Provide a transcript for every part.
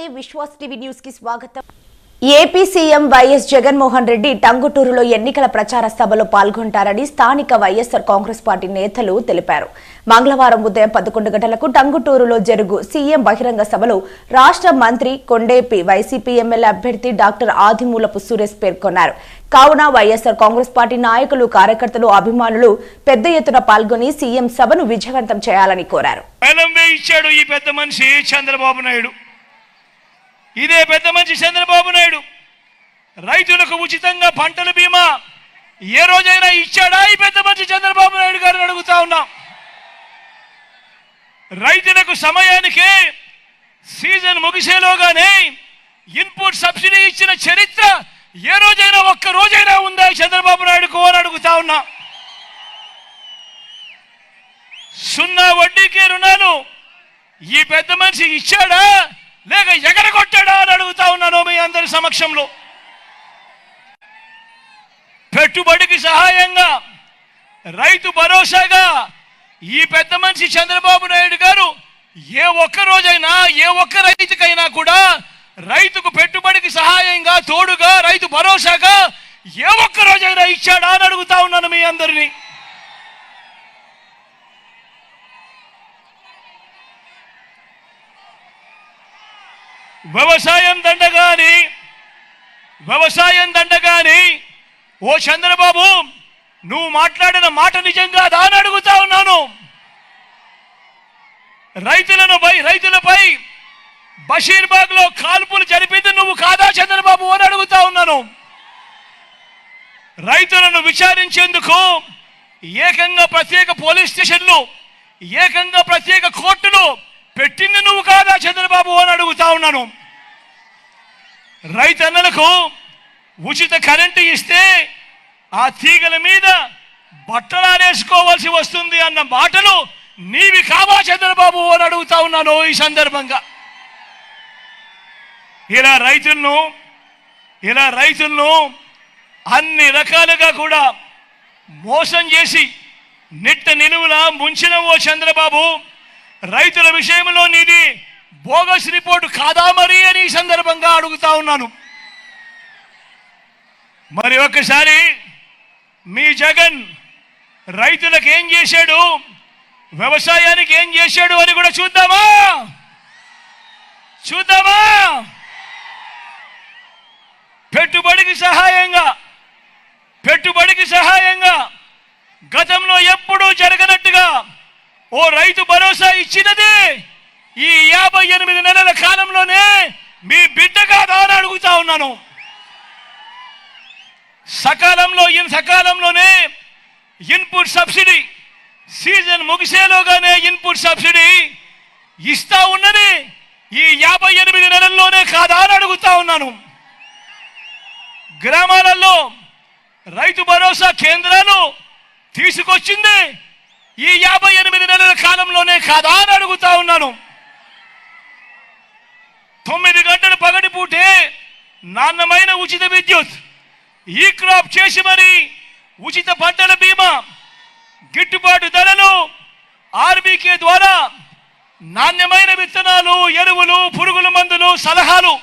నమస్తే. విశ్వాస్ టీవీ న్యూస్కి స్వాగతం. AP CM YS Jaganmohan Reddy టంగుటూరులో ఎన్నికల ప్రచార సభలో పాల్గొంటారని స్థానిక వైఎస్సార్ కాంగ్రెస్ పార్టీ నేతలు తెలిపారు. మంగళవారం ఉదయం పదకొండు గంటలకు టంగుటూరులో జరుగు సీఎం బహిరంగ సభలో రాష్ట్ర మంత్రి కొండేపి వైసీపీ ఎమ్మెల్యే అభ్యర్థి డాక్టర్ ఆదిమూలపు సురేష్ పేర్కొన్నారు. కావున వైఎస్సార్ కాంగ్రెస్ పార్టీ నాయకులు కార్యకర్తలు అభిమానులు పెద్ద ఎత్తున పాల్గొని సీఎం సభను విజయవంతం చేయాలని కోరారు. ఈ పెద్ద మనిషి చంద్రబాబు నాయుడు. ఇదే పెద్ద మనిషి చంద్రబాబు నాయుడు. రైతులకు ఉచితంగా పంటల బీమా ఏ రోజైనా ఇచ్చాడా? ఈ పెద్ద మనిషి చంద్రబాబు నాయుడు గారిని అడుగుతా ఉన్నాం. రైతులకు సమయానికే సీజన్ ముగిసేలోగానే ఇన్పుట్ సబ్సిడీ ఇచ్చిన చరిత్ర ఏ రోజైనా ఒక్క రోజైనా ఉందా చంద్రబాబు నాయుడుకు అని అడుగుతా ఉన్నా. సున్నా వడ్డీకి రుణాలు ఈ పెద్ద మనిషి ఇచ్చాడా? లేక ఎగరగొట్టాడా అని అడుగుతా ఉన్నాను మీ అందరి సమక్షంలో. పెట్టుబడికి సహాయంగా రైతు భరోసాగా ఈ పెద్ద మనిషి చంద్రబాబు నాయుడు గారు ఏ ఒక్క రోజైనా ఏ ఒక్క రైతుకైనా కూడా రైతుకు పెట్టుబడికి సహాయంగా తోడుగా రైతు భరోసాగా ఏ ఒక్క రోజైనా ఇచ్చాడా అని అడుగుతా ఉన్నాను మీ అందరినీ. వ్యవసాయం దండగాని వ్యవసాయం దండగాని ఓ చంద్రబాబు నువ్వు మాట్లాడిన మాట నిజంగా దాని అడుగుతా ఉన్నాను. రైతులను పై రైతులపై బషీర్బాగ్లో కాల్పులు జరిపింది నువ్వు కాదా చంద్రబాబు అని అడుగుతా ఉన్నాను. రైతులను విచారించేందుకు ఏకంగా ప్రత్యేక పోలీస్ స్టేషన్లు ఏకంగా ప్రత్యేక కోర్టులు పెట్టింది నువ్వు కాదా చంద్రబాబు అని అడుగుతా ఉన్నాను. రైతన్నలకు ఉచిత కరెంటు ఇస్తే ఆ తీగల మీద బట్టలారేసుకోవాల్సి వస్తుంది అన్న మాటలు నీవి కావా చంద్రబాబు అని అడుగుతా ఉన్నాను ఈ సందర్భంగా. ఇలా రైతులను ఇలా రైతులను అన్ని రకాలుగా కూడా మోసం చేసి నిట్ట నిలువుల ముంచిన ఓ చంద్రబాబు రైతుల విషయంలో నీది బోగస్ రిపోర్టు కాదా మరి అని ఈ సందర్భంగా అడుగుతా ఉన్నాను. మరి ఒక్కసారి మీ జగన్ రైతులకు ఏం చేశాడు? వ్యవసాయానికి ఏం చేశాడు అని కూడా చూద్దామా? చూద్దామా? పెట్టుబడికి సహాయంగా పెట్టుబడికి సహాయంగా గతంలో ఎప్పుడూ జరగనట్టుగా ఓ రైతు భరోసా ఇచ్చినది. నలభై ఎనిమిది నెలల కాలంలోనే మీ బిడ్డ కాదా అని అడుగుతా ఉన్నాను. సకాలంలో ఇన్ సకాలంలోనే ఇన్పుట్ సబ్సిడీ సీజన్ ముగిసేలోగానే ఇన్పుట్ సబ్సిడీ ఇస్తా ఉన్నది. ఈ యాభై ఎనిమిది నెలల్లోనే కాదా అని అడుగుతా ఉన్నాను. గ్రామాలలో రైతు భరోసా కేంద్రాలు తీసుకొచ్చింది. ఈ యాభై ఎనిమిది నెలల కాలంలోనే కాదా అని అడుగుతా ఉన్నాను. తొమ్మిది గంటల పగటి పూటే నాణ్యమైన ఉచిత విద్యుత్. ఈ క్రాప్ చేసి మరి ఉచిత పంటల బీమా గిట్టుబాటు ధరలు ఆర్బీకే ద్వారా నాణ్యమైన విత్తనాలు ఎరువులు పురుగుల మందులు సలహాలు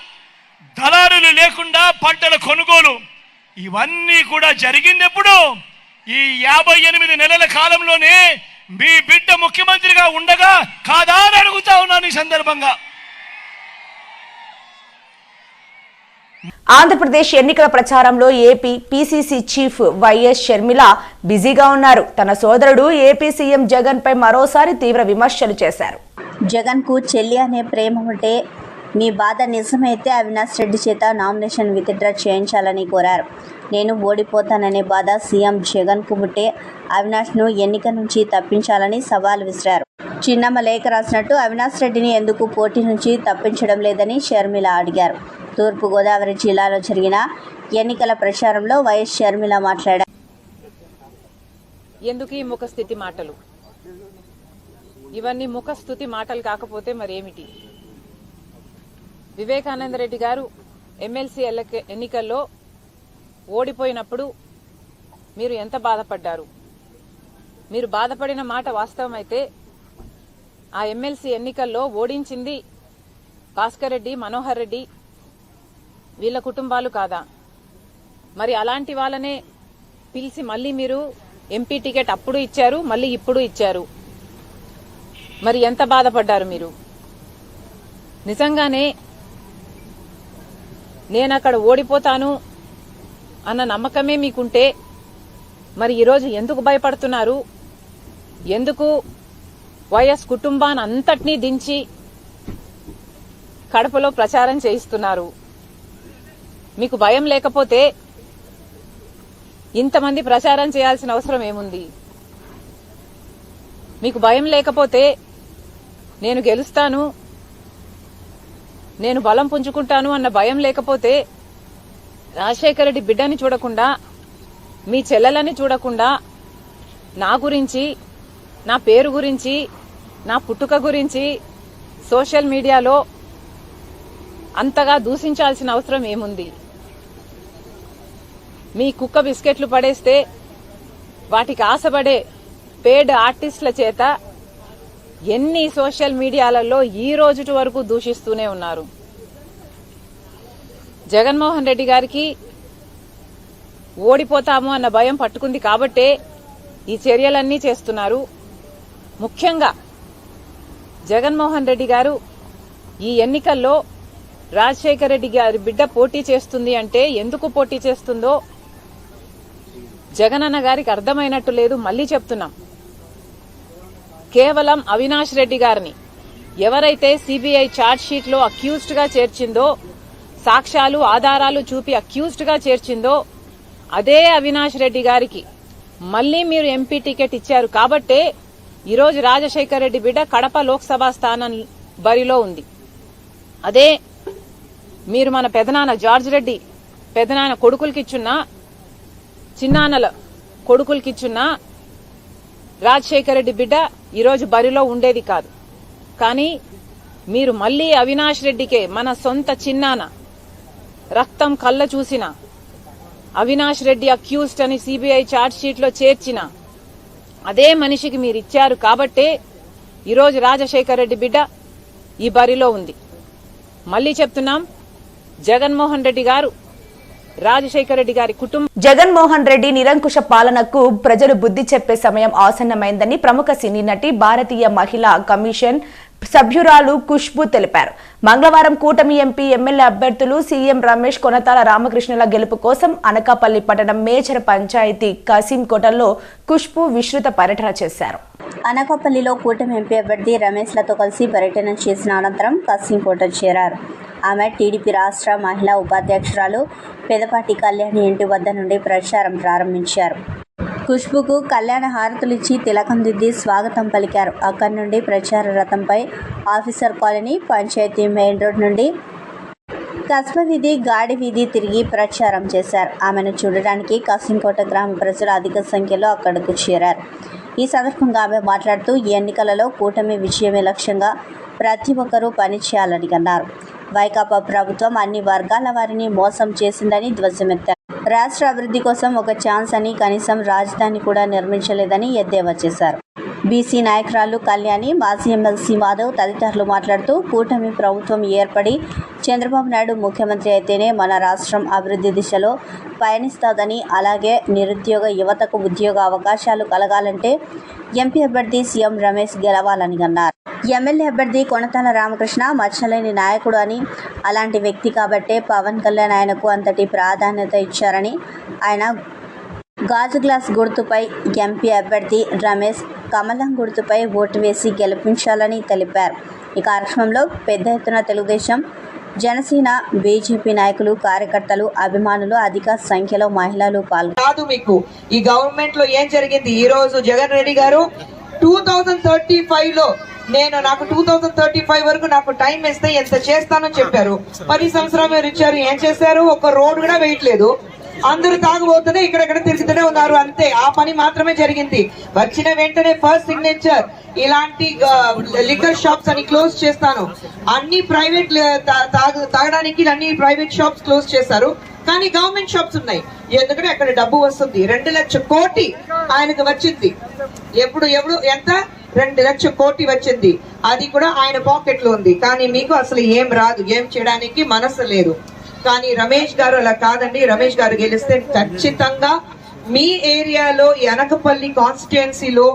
దళారులు లేకుండా పంటల కొనుగోలు. ఇవన్నీ కూడా జరిగింది ఎప్పుడు ఈ యాభై ఎనిమిది నెలల కాలంలోనే మీ బిడ్డ ముఖ్యమంత్రిగా ఉండగా కాదా అని అడుగుతా ఉన్నాను ఈ సందర్భంగా. ఆంధ్రప్రదేశ్ ఎన్నికల ప్రచారంలో AP PCC chief YS Sharmila బిజీగా ఉన్నారు. తన సోదరుడు ఏపీ సీఎం జగన్ పై మరోసారి తీవ్ర విమర్శలు చేశారు. జగన్కు చెల్లి అనే ప్రేమ ఉంటే మీ బాధ నిజమైతే అవినాష్ రెడ్డి చేత నామినేషన్ విత్డ్రా చేయించాలని కోరారు. నేను ఓడిపోతాననే బాధ సీఎం జగన్కు ఉంటే అవినాష్ను ఎన్నిక నుంచి తప్పించాలని సవాల్ విసిరారు. చిన్నమ్మ లేఖ రాసినట్టు అవినాష్ రెడ్డిని ఎందుకు పోటీ నుంచి తప్పించడం లేదని షర్మిల అడిగారు. తూర్పుగోదావరి జిల్లాలో జరిగిన ఎన్నికల ప్రచారంలో వైఎస్ షర్మిల మాట్లాడారు. ఎందుకు ఈ ముఖస్థితి మాటలు? ఇవన్నీ ముఖస్థుతి మాటలు కాకపోతే మరేమిటి? వివేకానంద రెడ్డి గారు ఎమ్మెల్సీ ఎన్నికల్లో ఓడిపోయినప్పుడు మీరు ఎంత బాధపడ్డారు? మీరు బాధపడిన మాట వాస్తవమైతే ఆ ఎమ్మెల్సీ ఎన్నికల్లో ఓడించింది భాస్కర్ రెడ్డి మనోహర్ రెడ్డి వీళ్ళ కుటుంబాలు కాదా? మరి అలాంటి వాళ్ళనే పిలిచి మళ్ళీ మీరు ఎంపీ టికెట్ అప్పుడు ఇచ్చారు మళ్ళీ ఇప్పుడు ఇచ్చారు. మరి ఎంత బాధపడ్డారు మీరు? నిజంగానే నేను అక్కడ ఓడిపోతాను అన్న నమ్మకమే మీకుంటే మరి ఈరోజు ఎందుకు భయపడుతున్నారు? ఎందుకు వైఎస్ కుటుంబాన్ని అంతటినీ దించి కడపలో ప్రచారం చేయిస్తున్నారు? మీకు భయం లేకపోతే ఇంతమంది ప్రచారం చేయాల్సిన అవసరం ఏముంది? మీకు భయం లేకపోతే నేను గెలుస్తాను నేను బలం పుంజుకుంటాను అన్న భయం లేకపోతే రాజశేఖర రెడ్డి బిడ్డని చూడకుండా మీ చెల్లెలని చూడకుండా నా గురించి నా పేరు గురించి నా పుట్టుక గురించి సోషల్ మీడియాలో అంతగా దూషించాల్సిన అవసరం ఏముంది? మీ కుక్క బిస్కెట్లు పడేస్తే వాటికి ఆశపడే పేడ్ ఆర్టిస్టుల చేత ఎన్ని సోషల్ మీడియాలలో ఈ రోజుటి వరకు దూషిస్తూనే ఉన్నారు? జగన్మోహన్ రెడ్డి గారికి ఓడిపోతాము అన్న భయం పట్టుకుంది కాబట్టే ఈ చర్యలన్నీ చేస్తున్నారు. ముఖ్యంగా జగన్మోహన్ రెడ్డి గారు ఈ ఎన్నికల్లో రాజశేఖర రెడ్డి గారి బిడ్డ పోటీ చేస్తుంది అంటే ఎందుకు పోటీ చేస్తుందో జగనన్న గారికి అర్థమైనట్టు లేదు మళ్ళీ చెప్తున్నాం. కేవలం అవినాష్ రెడ్డి గారిని ఎవరైతే సిబిఐ ఛార్జ్ షీట్లో అక్యూజ్డ్గా చేర్చిందో సాక్ష్యాలు ఆధారాలు చూపి అక్యూజ్డ్గా చేర్చిందో అదే అవినాష్ రెడ్డి గారికి. మళ్ళీ మీరు ఎంపీ టికెట్ ఇచ్చారు కాబట్టే ఈరోజు రాజశేఖర్ రెడ్డి బిడ్డ కడప లోక్సభ స్థానం బరిలో ఉంది. అదే మీరు మన పెదనాన్న జార్జ్ రెడ్డి పెదనాన్న కొడుకులకిచ్చున్న చిన్నాన్నల కొడుకులకిచ్చున్న రాజశేఖర రెడ్డి బిడ్డ ఈరోజు బరిలో ఉండేది కాదు. కానీ మీరు మళ్ళీ అవినాష్ రెడ్డికే మన సొంత చిన్నాన్న రక్తం కళ్ళ చూసిన. అవినాష్ రెడ్డి అక్యూస్డ్ అని సిబిఐ ఛార్జ్లో చేర్చిన. అదే మనిషికి మీరు ఇచ్చారు కాబట్టే ఈరోజు రాజశేఖర రెడ్డి బిడ్డ ఈ బరిలో ఉంది. మళ్ళీ చెప్తున్నాం జగన్మోహన్ రెడ్డి గారు రాజశేఖర రెడ్డి గారి కుటుంబం జగన్మోహన్ రెడ్డి నిరంకుశ పాలనకు ప్రజలు బుద్ధి చెప్పే సమయం ఆసన్నమైందని ప్రముఖ సినీ నటి భారతీయ మహిళా కమిషన్ సభ్యురాలు ఖుష్బు తెలిపారు. మంగళవారం కూటమి ఎంపీ ఎమ్మెల్యే అభ్యర్థులు సీఎం రమేష్ కొనతాల రామకృష్ణుల గెలుపు కోసం అనకాపల్లి పట్టణం మేజర్ పంచాయతీ కసీంకోటలో ఖుష్బు విస్తృత పర్యటన చేశారు. అనకాపల్లిలో కూటమి ఎంపీ అభ్యర్థి రమేష్లతో కలిసి పర్యటన చేసిన అనంతరం కసీంకోట చేరారు. ఆమె టీడీపీ రాష్ట్ర మహిళా ఉపాధ్యక్షురాలు పెదపాటి కళ్యాణి ఇంటి వద్ద నుండి ప్రచారం ప్రారంభించారు. ఖుష్బుకు కళ్యాణ హారతులిచ్చి తిలకం దిద్ది స్వాగతం పలికారు. అక్కడి నుండి ప్రచార రథంపై officer colony panchayat main road నుండి కస్బ వీధి గాడి వీధి తిరిగి ప్రచారం చేశారు. ఆమెను చూడడానికి కసింకోట గ్రామ ప్రజలు అధిక సంఖ్యలో అక్కడకు చేరారు. ఈ సందర్భంగా ఆమె మాట్లాడుతూ ఎన్నికలలో కూటమి విజయమే లక్ష్యంగా ప్రతి ఒక్కరూ పనిచేయాలని అన్నారు. వైకాపా ప్రభుత్వం అన్ని వర్గాల వారిని మోసం చేసిందని ధ్వజమెత్తారు. రాష్ట్ర అభివృద్ధి కోసం ఒక ఛాన్స్ అని కనీసం రాజధాని కూడా నిర్మించలేదని ఎద్దేవా చేశారు. బీసీ నాయకురాలు కళ్యాణి మాజీ ఎమ్మెల్సీ మాధవ్ తదితరులు మాట్లాడుతూ కూటమి ప్రభుత్వం ఏర్పడి చంద్రబాబు నాయుడు ముఖ్యమంత్రి అయితేనే మన రాష్ట్రం అభివృద్ధి దిశలో పయనిస్తుందని అలాగే నిరుద్యోగ యువతకు ఉద్యోగ అవకాశాలు కలగాలంటే ఎంపీ అభ్యర్థి సీఎం రమేష్ గెలవాలని అన్నారు. ఎమ్మెల్యే అభ్యర్థి కొనతాల రామకృష్ణ మచ్చలేని నాయకుడు అని అలాంటి వ్యక్తి కాబట్టే పవన్ కళ్యాణ్ ఆయనకు అంతటి ప్రాధాన్యత ఇచ్చారని ఆయన గాజు గ్లాస్ గుర్తుపై ఎంపీ అభ్యర్థి రమేష్ కమలం గుర్తుపై ఓటు వేసి గెలిపించాలని తెలిపారు. ఈ కార్యక్రమంలో పెద్ద ఎత్తున తెలుగుదేశం జనసేన బీజేపీ నాయకులు కార్యకర్తలు అభిమానులు అధిక సంఖ్యలో మహిళలు పాల్గొన్నారు. కాదు మీకు ఈ గవర్నమెంట్లో ఏం జరిగింది? ఈ రోజు జగన్ రెడ్డి గారు టూ థౌజండ్ థర్టీ ఫైవ్లో నేను నాకు టూ థౌజండ్ థర్టీ ఫైవ్ వరకు నాకు టైం ఇస్తే ఎంత చేస్తానో చెప్పారు. పది సంవత్సరాలు మీరు ఇచ్చారు ఏం చేశారు? ఒక రోడ్ కూడా వేయట్లేదు. అందరూ తాగుబోతూనే ఇక్కడెక్కడ తిరుగుతూనే ఉన్నారు. అంతే ఆ పని మాత్రమే జరిగింది. వచ్చిన వెంటనే ఫస్ట్ సిగ్నేచర్ ఇలాంటి లిక్కర్ షాప్స్ అని క్లోజ్ చేస్తాను. అన్ని ప్రైవేట్ తాగడానికి అన్ని ప్రైవేట్ షాప్స్ క్లోజ్ చేశారు. కానీ గవర్నమెంట్ షాప్స్ ఉన్నాయి. ఎందుకంటే అక్కడ డబ్బు వస్తుంది. రెండు లక్ష కోటి ఆయనకు వచ్చింది. ఎప్పుడు ఎప్పుడు ఎంత? రెండు లక్ష కోటి వచ్చింది. అది కూడా ఆయన పాకెట్లో ఉంది. కానీ మీకు అసలు ఏం రాదు. ఏం చేయడానికి మనసు లేదు. కానీ రమేష్ గారు అలా కాదండి. రమేష్ గారు గెలిస్తే ఖచ్చితంగా మీ ఏరియాలో ఎనకపల్లి అనకపల్లి కాన్స్టిట్యుయెన్సీలో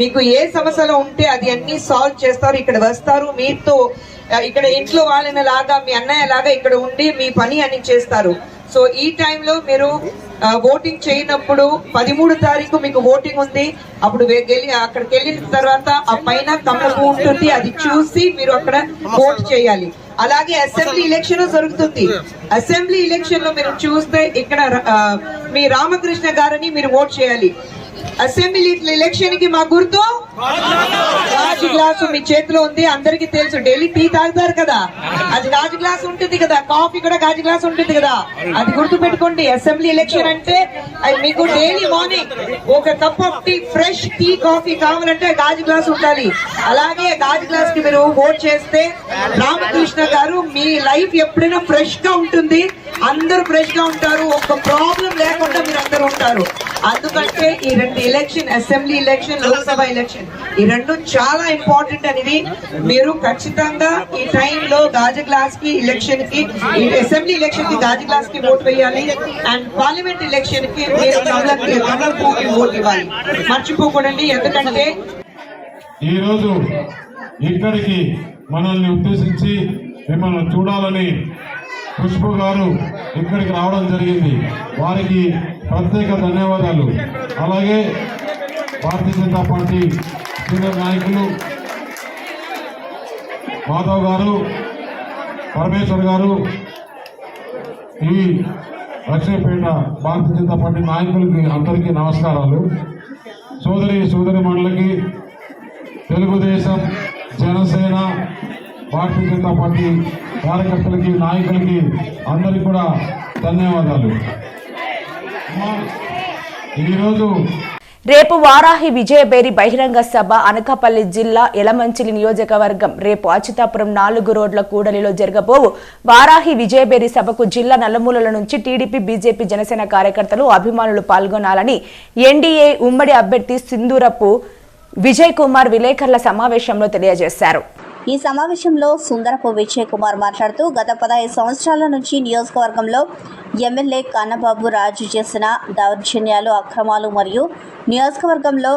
మీకు ఏ సమస్యలు ఉంటే అది అన్ని సాల్వ్ చేస్తారు. ఇక్కడ వస్తారు. మీతో ఇక్కడ ఇంట్లో వాళ్ళని లాగా మీ అన్నయ్య లాగా ఇక్కడ ఉండి మీ పని అని చేస్తారు. సో ఈ టైంలో మీరు ఓటింగ్ చేయనప్పుడు పదిమూడు తారీఖు మీకు ఓటింగ్ ఉంది. అప్పుడు అక్కడికి వెళ్ళిన తర్వాత ఆ పైన కమ్మ ఉంటుంది. అది చూసి మీరు అక్కడ ఓట్ చేయాలి. అలాగే అసెంబ్లీ ఎలక్షన్ జరుగుతుంది. అసెంబ్లీ ఎలక్షన్లో మీరు చూస్తే ఇక్కడ మీ రామకృష్ణ గారిని మీరు ఓట్ చేయాలి. అసెంబ్లీ ఎలక్షన్కి మా గుర్తు? గాజు గ్లాసు మీ చేతిలో ఉంది అందరికి తెలుసు. డైలీ టీ తాగుతారు కదా. అది గాజు గ్లాస్ ఉంటుంది కదా. కాఫీ కూడా గాజు గ్లాస్ ఉంటుంది కదా. అది గుర్తు పెట్టుకోండి అసెంబ్లీ ఎలక్షన్ అంటే మీకు డైలీ మార్నింగ్ ఒక cup of tea fresh tea coffee కావాలంటే గాజు గ్లాస్ ఉండాలి. అలాగే గాజు గ్లాస్కి మీరు ఓట్ చేస్తే రామకృష్ణ గారు మీ లైఫ్ ఎప్పుడైనా ఫ్రెష్గా ఉంటుంది. అందరూ ఫ్రెష్గా ఉంటారు. ఒక్క ప్రాబ్లం లేకుండా మీరు అందరూ ఉంటారు. అందుకంటే ఈ రెండు election assembly election Lok Sabha election ఈ రెండు చాలా ఇంపార్టెంట్ అనేది మీరు ఖచ్చితంగా ఈ టైంలో గాజు గ్లాస్కి ఎలక్షన్కి ఈ అసెంబ్లీ ఎలక్షన్కి గాజు గ్లాస్కి ఓట్ వేయాలి. అండ్ పార్లమెంట్ ఎలక్షన్కి మీరు కమలకి ఓట్ ఇవ్వాలి. మర్చిపోకూడండి ఎందుకంటే ఈ రోజు ఇక్కడికి మనల్ని ఉద్దేశించి మిమ్మల్ని చూడాలని పుష్ప గారు ఇక్కడికి రావడం జరిగింది. వారికి ప్రత్యేక ధన్యవాదాలు. అలాగే భారతీయ జనతా పార్టీ సీనియర్ నాయకులు మాధవ్ గారు పరమేశ్వర్ గారు ఈ లక్ష్మీపేట భారతీయ జనతా పార్టీ నాయకులకి అందరికీ నమస్కారాలు. సోదరి సోదరి మండలికి తెలుగుదేశం జనసేన భారతీయ జనతా పార్టీ కార్యకర్తలకి నాయకులకి అందరికి కూడా ధన్యవాదాలు. ఈరోజు రేపు వారాహి విజయబేరి బహిరంగ సభ అనకాపల్లి జిల్లా ఎలమంచిలి నియోజకవర్గం. రేపు అచ్యుతాపురం నాలుగు రోడ్ల కూడలిలో జరగబోవు వారాహి విజయబేరి సభకు జిల్లా నలుమూలల నుంచి టీడీపీ బీజేపీ జనసేన కార్యకర్తలు అభిమానులు పాల్గొనాలని ఎన్డీఏ ఉమ్మడి అభ్యర్థి సింధూరపు విజయ్ కుమార్ విలేకరుల సమావేశంలో తెలియజేశారు. ఈ సమావేశంలో సుందరపు విజయ్ కుమార్ మాట్లాడుతూ గత పదహైదు సంవత్సరాల నుంచి నియోజకవర్గంలో ఎమ్మెల్యే కన్నబాబు రాజు చేసిన దౌర్జన్యాలు అక్రమాలు మరియు నియోజకవర్గంలో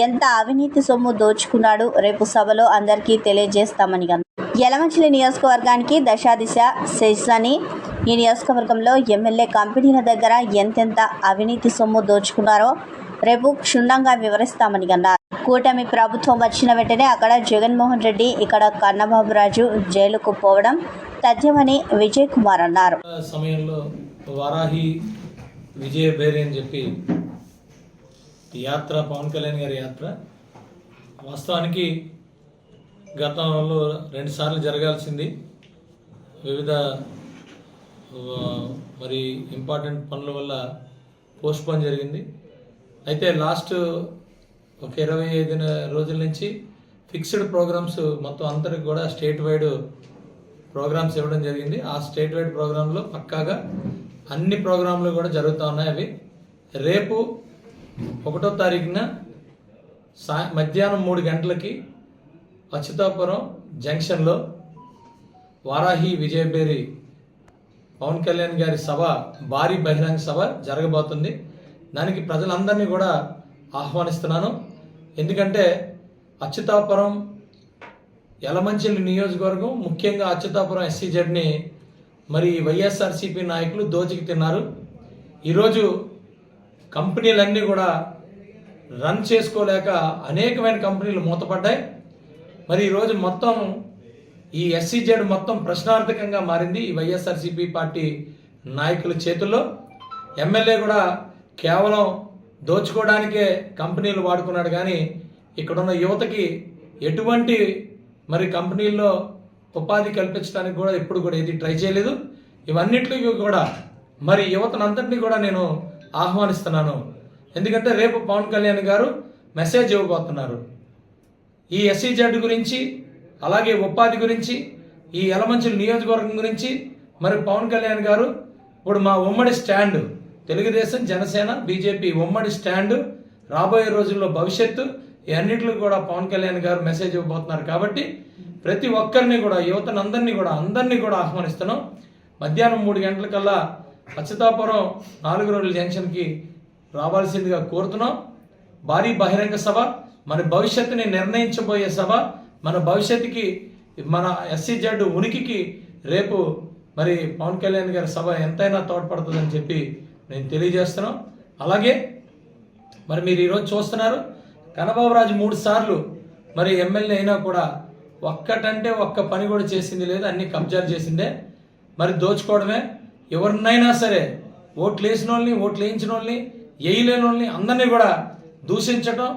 ఎంత అవినీతి సొమ్ము దోచుకున్నాడు రేపు సభలో అందరికీ తెలియజేస్తామని యలమంచిలి నియోజకవర్గానికి దశాదిశ సెజ్లని ఈ నియోజకవర్గంలో ఎమ్మెల్యే కంపెనీల దగ్గర ఎంతెంత అవినీతి సొమ్ము దోచుకున్నారో రేపు క్షుణ్ణంగా వివరిస్తామని అన్నారు. కూటమి ప్రభుత్వం వచ్చిన వెంటనే అక్కడ జగన్మోహన్ రెడ్డి ఇక్కడ కన్నబాబు రాజు జైలుకు పోవడం తథ్యమని విజయ్ కుమార్ అన్నారు. సమయంలో వారాహి విజయ బేరి అని చెప్పి యాత్ర పవన్ కళ్యాణ్ గారి యాత్ర వాస్తవానికి గతంలో రెండుసార్లు జరగాల్సింది. వివిధ మరి ఇంపార్టెంట్ పనుల వల్ల పోస్ట్పోన్ జరిగింది. అయితే లాస్ట్ ఒక ఇరవై ఐదు రోజుల నుంచి ఫిక్స్డ్ ప్రోగ్రామ్స్ మొత్తం అందరికి కూడా స్టేట్ వైడ్ ప్రోగ్రామ్స్ ఇవ్వడం జరిగింది. ఆ స్టేట్ వైడ్ ప్రోగ్రాంలో పక్కాగా అన్ని ప్రోగ్రాంలు కూడా జరుగుతూ ఉన్నాయి. అవి రేపు ఒకటో తారీఖున సా మధ్యాహ్నం మూడు గంటలకి అచ్యుతాపురం జంక్షన్లో వారాహి విజయబేరి పవన్ కళ్యాణ్ గారి సభ భారీ బహిరంగ సభ జరగబోతుంది. దానికి ప్రజలందరినీ కూడా ఆహ్వానిస్తున్నాను. ఎందుకంటే అచ్యుతాపురం యలమంచిలి నియోజకవర్గం ముఖ్యంగా అచ్యుతాపురం ఎస్సీజెడ్ని మరి వైఎస్ఆర్సీపీ నాయకులు దోచికి తిన్నారు. ఈరోజు కంపెనీలన్నీ కూడా రన్ చేసుకోలేక అనేకమైన కంపెనీలు మూతపడ్డాయి. మరి ఈరోజు మొత్తం ఈ ఎస్సీజెడ్ మొత్తం ప్రశ్నార్థకంగా మారింది ఈ వైఎస్ఆర్సీపీ పార్టీ నాయకుల చేతుల్లో. ఎమ్మెల్యే కూడా కేవలం దోచుకోవడానికే కంపెనీలు వాడుకున్నాడు కానీ ఇక్కడున్న యువతకి ఎటువంటి మరి కంపెనీల్లో ఉపాధి కల్పించడానికి కూడా ఎప్పుడు కూడా ఇది ట్రై చేయలేదు. ఇవన్నిటికి కూడా మరి యువతనంతటినీ కూడా నేను ఆహ్వానిస్తున్నాను. ఎందుకంటే రేపు పవన్ కళ్యాణ్ గారు మెసేజ్ ఇవ్వబోతున్నారు. ఈ ఎస్సీజెడ్ గురించి అలాగే ఉపాధి గురించి ఈ యలమంచిలి నియోజకవర్గం గురించి మరి పవన్ కళ్యాణ్ గారు ఇప్పుడు మా ఉమ్మడి స్టాండ్ తెలుగుదేశం జనసేన బీజేపీ ఉమ్మడి స్టాండ్ రాబోయే రోజుల్లో భవిష్యత్తు ఈ కూడా పవన్ కళ్యాణ్ గారు మెసేజ్ ఇవ్వబోతున్నారు కాబట్టి ప్రతి ఒక్కరిని కూడా యువతను అందరినీ కూడా అందరినీ కూడా ఆహ్వానిస్తున్నాం. మధ్యాహ్నం మూడు గంటలకల్లా అచ్యుతాపురం నాలుగు రోజుల జంక్షన్కి రావాల్సిందిగా కోరుతున్నాం. భారీ బహిరంగ సభ మన భవిష్యత్తుని నిర్ణయించబోయే సభ మన భవిష్యత్తుకి మన ఎస్సీ జెడ్ ఉనికికి రేపు మరి పవన్ కళ్యాణ్ గారి సభ ఎంతైనా తోడ్పడుతుందని చెప్పి నేను తెలియజేస్తున్నాం. అలాగే మరి మీరు ఈరోజు చూస్తున్నారు కనబాబురాజు మూడు సార్లు మరి ఎమ్మెల్యే అయినా కూడా ఒక్కటంటే ఒక్క పని కూడా చేసింది లేదు అన్ని కబ్జాలు చేసిందే. మరి దోచుకోవడమే. ఎవరినైనా సరే ఓట్లు వేసిన వాళ్ళని ఓట్లు వేయించిన వాళ్ళని వేయలేని వాళ్ళని అందరినీ కూడా దూషించడం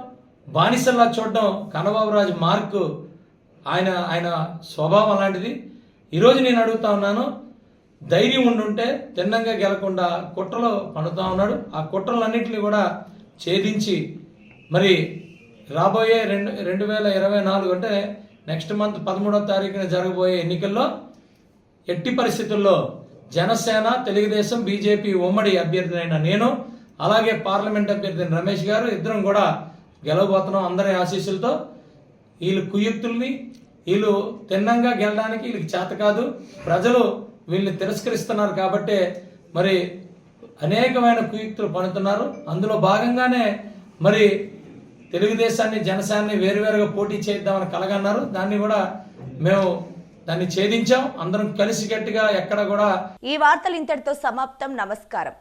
బానిసల్లా చూడడం కనబాబురాజు మార్కు ఆయన ఆయన స్వభావం అలాంటిది. ఈరోజు నేను అడుగుతా ఉన్నాను ధైర్యం ఉండుంటే తిన్నంగా గెలకుండా కుట్రలో పండుతూ ఉన్నాడు. ఆ కుట్రలన్నింటినీ కూడా ఛేదించి మరి రాబోయే రెండు రెండు వేల ఇరవై నాలుగు అంటే నెక్స్ట్ మంత్ పదమూడవ తారీఖున జరగబోయే ఎన్నికల్లో ఎట్టి పరిస్థితుల్లో జనసేన తెలుగుదేశం బీజేపీ ఉమ్మడి అభ్యర్థినైన నేను అలాగే పార్లమెంట్ అభ్యర్థి రమేష్ గారు ఇద్దరం కూడా గెలవబోతున్నాం అందరి ఆశీస్సులతో. వీళ్ళు కుయుక్తుల్ని వీళ్ళు తిన్నంగా గెలడానికి వీళ్ళకి చేత కాదు. ప్రజలు వీళ్ళని తిరస్కరిస్తున్నారు కాబట్టే మరి అనేకమైన కుయుక్తులు పనుతున్నారు. అందులో భాగంగానే మరి తెలుగుదేశాన్ని జనసేనని వేరువేరుగా పోటీ చేద్దామని కలగన్నారు. దాన్ని కూడా మేము దాన్ని ఛేదించాం. అందరం కలిసి గట్టిగా ఎక్కడ కూడా ఈ వార్తలు ఇంతటితో సమాప్తం. నమస్కారం.